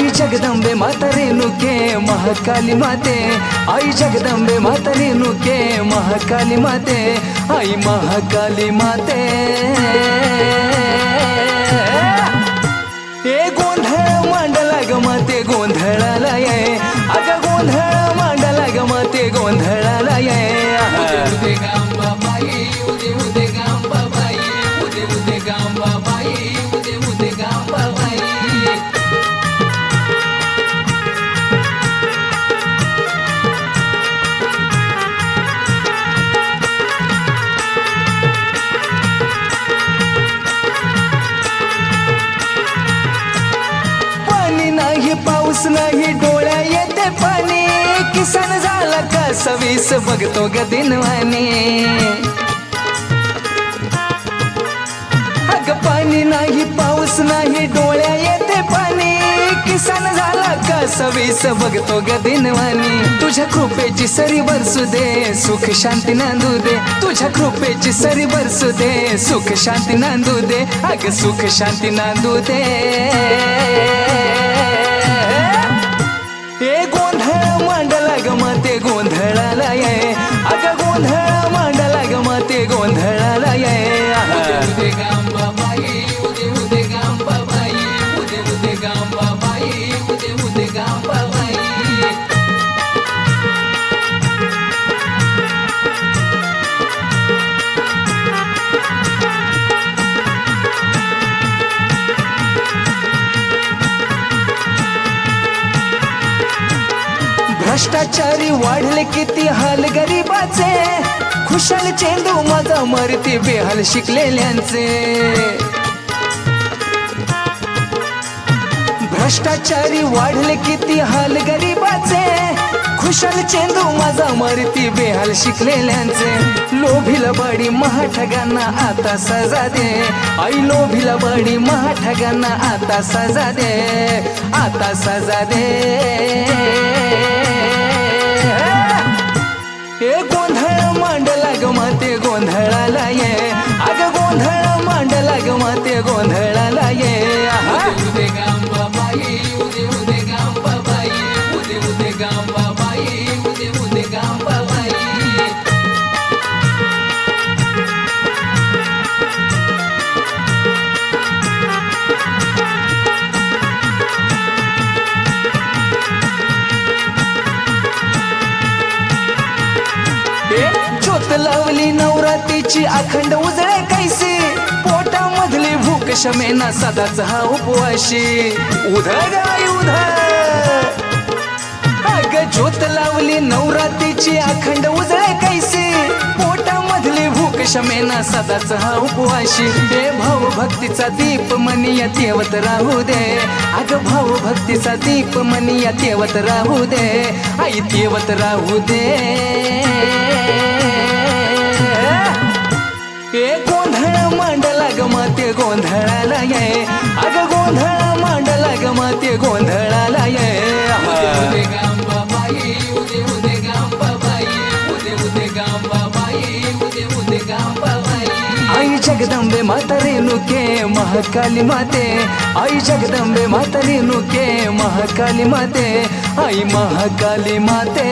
आई जगदंबे माता नुके महाकाली माते. आई जगदंबे माता नुके महाकाली माते. आई महाकाली माते. नाही डोळ्या येते पाणी. किसन झाला का सवीस बघतो ग दिनवानी अग पाणी नाही पाऊस नाही डोळ्या येते पाणी. किसन झाला का सवीस बघतो ग दिनवानी तुझ्या कृपेची सरी बरसू दे सुख शांती नांदू दे. तुझ्या कृपेची सरी बरसू दे सुख शांती नांदू दे. अग सुख शांती नांदू दे. गोंधळ मांडला ग मते गोंधळाला ये अग गोंधळ मांडला ग मते गोंधळ भ्रष्टाचारी वाढले किती हाल गरीबाचे. खुशाल चेंदू माझा मरती बेहाल शिकलेल्यांचे. भ्रष्टाचारी वाढले किती हाल गरीबाचे. खुशाल चेंदू माझा मरती बेहाल शिकलेल्यांचे. लोभिला बाडी महाठगांना आता सजा दे. आई लोभिला बाडी महाठगांना आता सजा दे. आता सजा दे. ते गोंधळाला ये. लावली नवरात्रीची अखंड उजळे कैसे? पोटामधली भूक सदाच हा उपवाशी. उधर आई उधर अग ज्योत लावली नवरात्रीची अखंड उजळे कैसे. पोटामधली भूक शमेना सदाच हा उपवाशी. हे भाव भक्तीचा दीप मनिया तेवत राहू दे. अग भाव भक्तीचा दीप मनिया तेवत राहू दे. आई तेवत राहू दे. ए गोंधळ मांडला गोंधळाला ये अग गोंधळ मांडला ग माते गोंधळाला ये आई जगदंबे मातारी नुके महाकाली माते. आई जगदंबे माता नुके महाकाली माते. आई महाकाली माते.